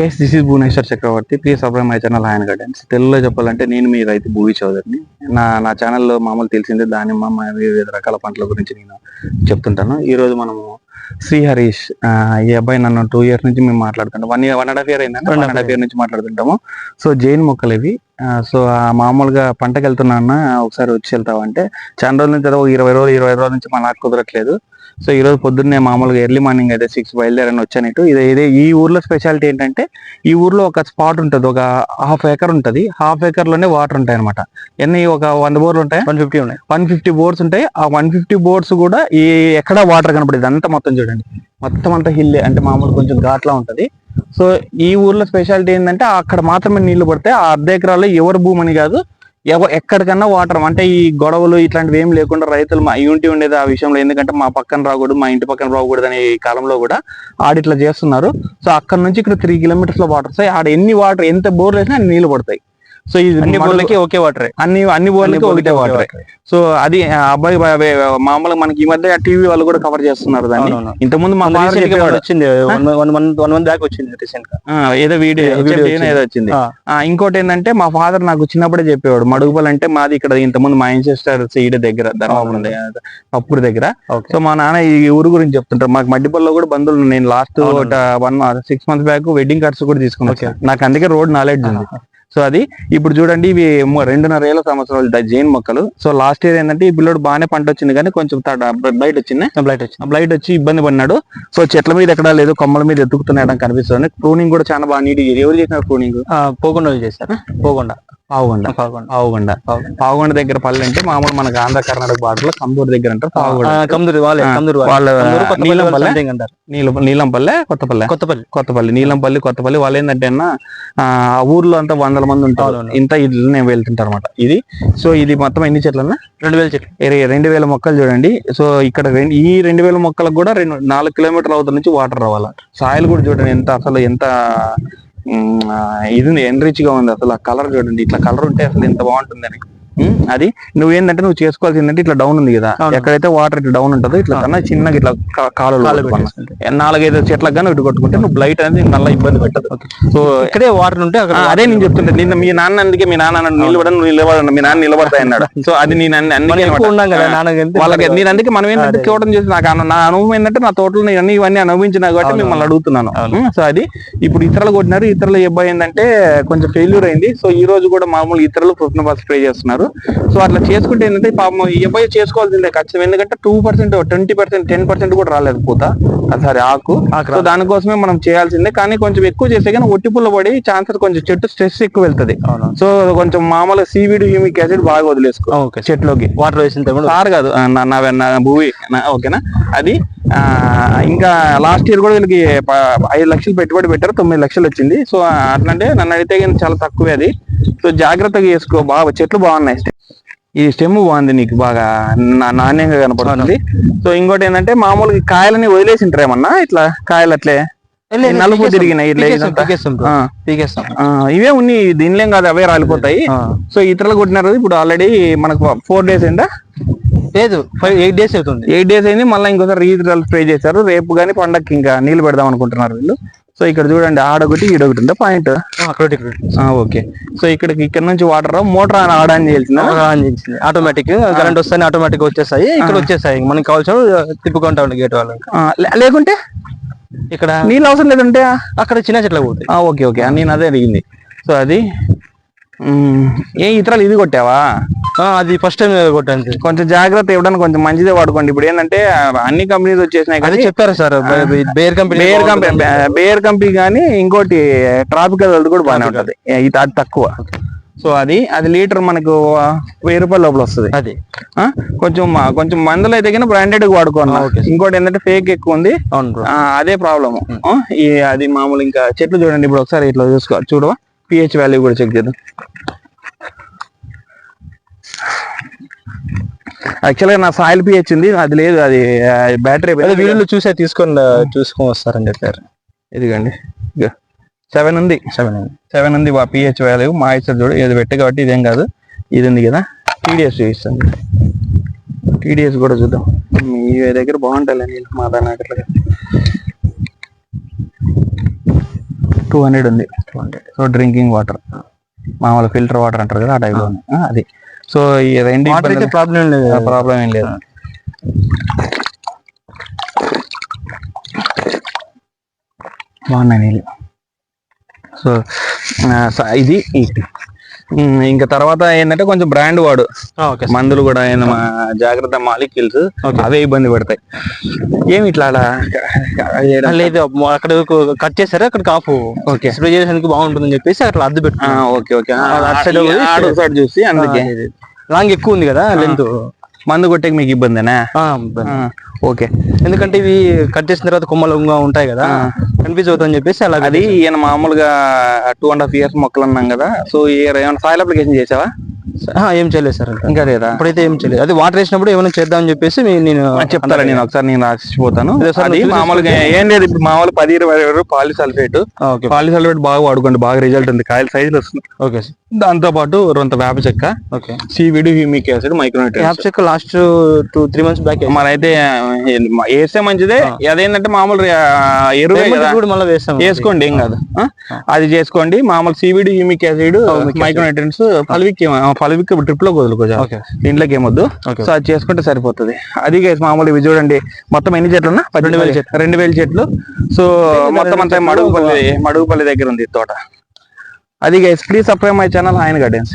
Guys this is Bhuvaneshwar Chakravarthi please subscribe my channel హాయన్ gardens తెలుగులో చెప్పాలంటే నేను మీ రైతు భూవి చౌదరిని. నా నా ఛానల్లో మామూలు తెలిసిందే దానిమ్మ మా వివిధ రకాల పంటల గురించి నేను చెప్తుంటాను. ఈ రోజు మనము శ్రీ హరీష్ ఈ అబ్బాయి నన్ను టూ ఇయర్స్ నుంచి మేము మాట్లాడుతుంటాం. One year one and half year అయిందంటే వన్ అండ్ హాఫ్ ఇయర్ నుంచి మాట్లాడుతుంటాము. సో జైన్ మొక్కలు ఇవి సో మామూలుగా పంటకి వెళ్తున్నా ఒకసారి వచ్చి వెళ్తావా అంటే చాలా రోజుల నుంచి ఒక ఇరవై రోజులు ఇరవై రోజుల నుంచి మా నాకు కుదరట్లేదు. సో ఈ రోజు పొద్దున్నే మామూలుగా ఎర్లీ మార్నింగ్ అయితే సిక్స్ బయలుదేరని వచ్చాను ఇటు ఇది ఇదే ఈ ఊర్లో స్పెషాలిటీ ఏంటంటే ఈ ఊర్లో ఒక స్పాట్ ఉంటుంది ఒక హాఫ్ ఏకర్ ఉంటది. హాఫ్ ఏకర్లోనే వాటర్ ఉంటాయి అనమాట ఎన్ని ఒక వంద బోర్లు ఉంటాయి? వన్ ఫిఫ్టీ ఉన్నాయి. వన్ ఫిఫ్టీ బోర్డ్స్ ఉంటాయి. ఆ వన్ ఫిఫ్టీ బోర్డ్స్ కూడా ఈ ఎక్కడ వాటర్ కనపడేది అంతా మొత్తం చూడండి. మొత్తం అంతా హిల్ అంటే మామూలు కొంచెం ఘాట్లా ఉంటది. సో ఈ ఊర్లో స్పెషాలిటీ ఏంటంటే అక్కడ మాత్రమే నీళ్ళు పడతాయి ఆ అర్ధ ఎకరాల్లో ఎవరి భూమి అని కాదు ఎవ ఎక్కడికన్నా వాటర్. అంటే ఈ గొడవలు ఇట్లాంటివి ఏం లేకుండా రైతులు మా యూనిటీ ఉండేది ఆ విషయంలో. ఎందుకంటే మా పక్కన రాకూడదు మా ఇంటి పక్కన రాకూడదు అనే ఈ కాలంలో కూడా ఆడిట్లా చేస్తున్నారు. సో అక్కడ నుంచి ఇక్కడ త్రీ కిలోమీటర్స్లో వాటర్ వస్తాయి. ఆడ ఎన్ని వాటర్ ఎంత బోర్లు వేసినా నీళ్ళు పడతాయి. సో ఇది అన్ని బోర్లకి ఒకే వాటర్. అన్ని అన్ని బోర్లకి ఒకటే వాటర్. సో అది అబ్బాయి మామూలుగా మనకి ఈ మధ్య టీవీ వాళ్ళు కూడా కవర్ చేస్తున్నారు దాన్ని. అవునవును. ఇంతకుముందు మా. వచ్చింది. వన్ మంత్ దాకా వచ్చింది రీసెంట్గా. ఆ, ఏదో వీడియో. ఏదో వచ్చింది. ఇంకోటి ఏంటంటే మా ఫాదర్ నాకు చిన్నప్పుడే చెప్పేవాడు మడుగుపల్ అంటే మాది ఇక్కడ ఇంతకుముందు మా ఇంచెస్టర్ సీడ్ దగ్గర ధర్మాపురం దగ్గర, అప్పుడు దగ్గర. సో మా నాన్న ఈ ఊరు గురించి చెప్తుంటారు. మాకు మడ్డిపల్లిలో కూడా బంధువులు నేను last. One six months back wedding cards కూడా తీసుకుని Okay. వచ్చాను నాకు అందుకే రోడ్ నాలెడ్జ్ ఉంది. సో అది ఇప్పుడు చూడండి ఇవి రెండున్నర ఏళ్ళ సంవత్సరాలు జైన్ మొక్కలు. సో లాస్ట్ ఇయర్ ఏంటంటే ఈ పిల్లోడు బాగానే పంట వచ్చింది కానీ కొంచెం బ్లైట్ వచ్చింది. బ్లైట్ వచ్చింది. బ్లైట్ వచ్చి ఇబ్బంది పడినాడు. సో చెట్ల మీద ఎక్కడా లేదు కొమ్మల మీద ఎత్తుకుతున్నాడు కనిపిస్తుంది. ప్రూనింగ్ కూడా చాలా బాగా నీట్ ఎవరు చేసినారు ప్రూనింగ్ పోకుండా చేశారు పోకుండా. పావుగొండ. పావుగొండ. పావుగొండ. దగ్గర పల్లె అంటే మామూలు మనకు ఆంధ్ర కర్ణాటక బార్డర్లో కంబూరు దగ్గర అంటారు పావుగొండ. వాళ్ళే నీలం నీలంపల్లె కొత్తపల్లె? కొత్తపల్లి. కొత్తపల్లి నీలంపల్లి కొత్తపల్లి వాళ్ళు ఏంటంటే అన్న ఆ ఊర్లో అంతా వందల మంది ఉంటారు. ఇంత ఇల్లు నేను వెళ్తుంటారు అనమాట ఇది. సో ఇది మొత్తం ఎన్ని చెట్లన్నా? రెండు వేల చెట్లు. రెండు వేల మొక్కలు చూడండి. సో ఇక్కడ ఈ రెండు వేల మొక్కలకు కూడా రెండు నాలుగు కిలోమీటర్ల అవతల నుంచి వాటర్ రావాల సాయిల్ కూడా చూడండి ఎంత అసలు ఎంత ఇది ఎన్రిచ్గా ఉంది అసలు ఆ కలర్ చూడండి. ఇట్లా కలర్ ఉంటే అసలు ఎంత బాగుంటుందని అది నువ్వేంటంటే నువ్వు ఏంటంటే ఇట్లా డౌన్ ఉంది కదా. ఎక్కడైతే వాటర్ ఇట్లా డౌన్ ఉంటుందో ఇట్లా కన్నా చిన్నగా ఇట్లా కాలువలో కాలు. నాలుగైదు చెట్లకు కానీ ఇటు కొట్టుకుంటే నువ్వు బ్లైట్ అనేది మళ్ళీ ఇబ్బంది పెట్టదు. సో ఇక్కడే వాటర్ ఉంటే అదే నేను చెప్తుంటే నిన్న మీ నాన్న అందుకే మీ నాన్న నిలబడను నువ్వు నిలబడండి మీ నాన్న నిలబడతాయి అన్నాడు. సో అది నేను అన్ని- వాళ్ళకి నేను అందుకే మనం ఏంటంటే. చూడడం చేసి నాకు నా అనుభవం ఏంటంటే నా తోటలో నేను అన్ని ఇవన్నీ అనుభవించిన కాబట్టి మిమ్మల్ని అడుగుతున్నాను. సో అది ఇప్పుడు ఇతరులు కొట్టినారు ఇతరులు అబ్బాయి ఏంటంటే కొంచెం ఫెయిల్యూర్ అయింది. సో ఈ రోజు కూడా మామూలు ఇతరులు ప్రొఫెషనల్ స్ప్రే చేస్తున్నారు. సో అట్లా చేసుకుంటే ఏంటంటే పాపం ఈ అబ్బాయి చేసుకోవాల్సిందే ఖచ్చితం ఎందుకంటే two percent twenty percent ten percent కూడా రాలేదు పూత. సారీ ఆకు. సో దానికోసమే మనం చేయాల్సిందే. కానీ కొంచెం ఎక్కువ చేస్తే కానీ ఒట్టి పుల్ల పడి ఛాన్సెస్ కొంచెం చెట్టు స్ట్రెస్ ఎక్కువ వెళ్తది. అవును? సో కొంచెం మామూలు సీవీడ్ హ్యూమిక్ యాసిడ్ బాగా వదిలేసుకో చెట్లోకి. వాటర్ వేసిన తర్వాత సార్ కాదు నా భూమి ఓకేనా? అది ఇంకా లాస్ట్ ఇయర్ కూడా వీళ్ళకి ఐదు లక్షలు పెట్టుబడి పెట్టారు తొమ్మిది లక్షలు వచ్చింది. సో అట్లంటే నన్ను అడిగితే కానీ చాలా తక్కువే అది. సో జాగ్రత్తగా చేసుకో బాగా చెట్లు బాగున్నాయి. ఈ స్టెమ్ బాగుంది నీకు బాగా నా- నాణ్యంగా కనపడుతుంది. సో ఇంకోటి ఏంటంటే మామూలుగా కాయలని వదిలేసింటారు ఏమన్నా? ఇట్లా కాయలు అట్లే? నలుపు తిరిగినాయి ఇవే ఉన్నాయి దీనిలేం కాదు అవే రాలిపోతాయి. సో ఇతరులు కొట్టినారు ఇప్పుడు ఆల్రెడీ మనకు ఫోర్ డేస్ అయిందా? లేదు ఫైవ్ ఎయిట్ డేస్ అవుతుంది. ఎయిట్ డేస్ అయింది. మళ్ళీ ఇంకోసారి రీజనల్ స్ప్రే చేశారు. రేపు కానీ పండక్కి ఇంకా నీళ్ళు పెడదాం అనుకుంటున్నారు వీళ్ళు. సో ఇక్కడ చూడండి ఆడొకటి ఈడొకటి ఉందా? పాయింట్? అక్కడ ఇక్కడ. ఓకే. సో ఇక్కడికి ఇక్కడ నుంచి వాటర్ మోటార్ ఆడ ఆన్ చేయాల్సిందా? ఆన్ చేసింది ఆటోమేటిక్ కరెంట్ వస్తాయి ఆటోమేటిక్ వచ్చేస్తాయి. ఇక్కడ వచ్చేస్తాయి. మనకి కావాల్సిన తిప్పుకుంటా ఉండే గేట్ వాళ్ళు లేకుంటే? ఇక్కడ నీళ్ళు అవసరం లేదంటే? అక్కడ చిన్న చెట్లు పోతాయి. Okay okay. నేను అదే అడిగింది. సో అది ఏ ఇతరాలు ఇది కొట్టావా? అది ఫస్ట్ టైం కొట్టాను కొంచెం జాగ్రత్త ఇవ్వడానికి కొంచెం మంచిదే వాడుకోండి. ఇప్పుడు ఏంటంటే అన్ని కంపెనీస్ వచ్చేసినాయి అదే కానీ చెప్పారు sir Bayer company Bayer company Bayer company కానీ ఇంకోటి ట్రాపికల్ అది కూడా బాగానే ఉంటది. ఇది అది తక్కువ. సో అది అది లీటర్ మనకు వెయ్యి రూపాయల లోపల వస్తుంది. అది. ఆ, కొంచెం కొంచెం మందులు అయితే కానీ బ్రాండెడ్ వాడుకోండి. ఇంకోటి ఏంటంటే ఫేక్ ఎక్కువ ఉంది. అదే ప్రాబ్లమ్ అది మామూలు ఇంకా చెట్లు చూడండి ఇప్పుడు ఒకసారి ఇట్లా చూసుకో చూడవా? పిహెచ్ వాల్యూ కూడా చెక్ చేద్దాం. యాక్చువల్గా నా సాయిల్ పిహెచ్ ఉంది అది లేదు అది బ్యాటరీ వీడియోలో చూసే తీసుకొని చూసుకొని వస్తారని చెప్పారు. ఇదిగండి సెవెన్ ఉంది సెవెన్ సెవెన్ ఉంది పిహెచ్ వాల్యూ మా ఇస్తారు చూడు ఇది పెట్టి కాబట్టి ఇదేం కాదు. ఇది ఉంది కదా టీడీఎస్ చూపిస్తుంది టీడీఎస్ కూడా చూద్దాం. మీ దగ్గర బాగుంటాయి నీళ్ళు మా దాని అట్లా టూ హండ్రెడ్ ఉంది. సో డ్రింకింగ్ వాటర్ మామూలు ఫిల్టర్ వాటర్ అంటారు కదా ఆ టైప్లో ఉంది. ఆ, అది. సో రెండు ప్రాబ్లం లేదు. ప్రాబ్లం ఏం లేదు. బాగున్నాయి నీళ్ళు. సో ఇది. ఇంకా తర్వాత ఏంటంటే కొంచెం బ్రాండ్ వాడు. ఓకే మందులు కూడా ఆయన మా జాగ్రత్త మాలిక్యూల్స్ అవే ఇబ్బంది పడతాయి. ఏమి ఇట్లా? లేదు అక్కడ కట్ చేశారు? అక్కడ కాపు. ఓకే. స్ప్రే చేయడానికి బాగుంటుందని చెప్పేసి అట్లా అద్దు పెట్టు ఓకే ఓకే. చూసి అందుకే. లాంగ్ ఎక్కువ ఉంది కదా లెంత్ మందు కొట్టేకి మీకు ఇబ్బందేనా? ఓకే. ఎందుకంటే ఇవి కట్ చేసిన తర్వాత కొమ్మలు ఉంటాయి కదా కన్ఫ్యూజ్ అవుతుందని చెప్పేసి అలా అది ఈయన మామూలుగా టూ అండ్ హాఫ్ ఇయర్స్ మొక్కలు అన్నాం కదా సో ఏమైనా సాయిల్ అప్లికేషన్ చేసావా? ఏం చేయలేదు సార్. ఇంకా లేదా? ఇప్పుడైతే ఏం చేయలేదు. అది వాటర్ వేసినప్పుడు ఏమైనా చేద్దామని చెప్పేసి నేను చెప్తారా నేను ఒకసారి నేను రాసిపోతాను. అది మామూలుగా ఏం లేదు ఇప్పుడు మామూలు పది ఇరవై ఇరవై పాలిసల్ఫేట్ పాలిసల్ఫేట్ బాగా వాడుకోండి బాగా రిజల్ట్ ఉంది. కాయల సైజులు వస్తుంది ఓకే సార్. దాంతో పాటు రొంత వేప చెక్క okay. Seaweed humic acid micronutrients app check last two three months back మనైతే వేస్తే మంచిదే అదేంటంటే మామూలు ఎరువే కదా. కూడా మళ్ళీ వేస్తాం. చేసుకోండి ఏం కాదు? అది చేసుకోండి. మామూలు seaweed humic acid micronutrients fulvic fulvic ట్రిప్లో వదులుకోజా ఓకే దీంట్లోకి ఏమొద్దు. సో అది చేసుకుంటే సరిపోతుంది. అది మామూలు ఇవి చూడండి. మొత్తం ఎన్ని చెట్లు ఉన్నా రెండు వేల చెట్లు. రెండు వేల చెట్లు. సో మొత్తం అంతా మడుగుపల్లి మడుగుపల్లి దగ్గర ఉంది తోట. అది guys please subscribe my channel ఆయన గార్డెన్స్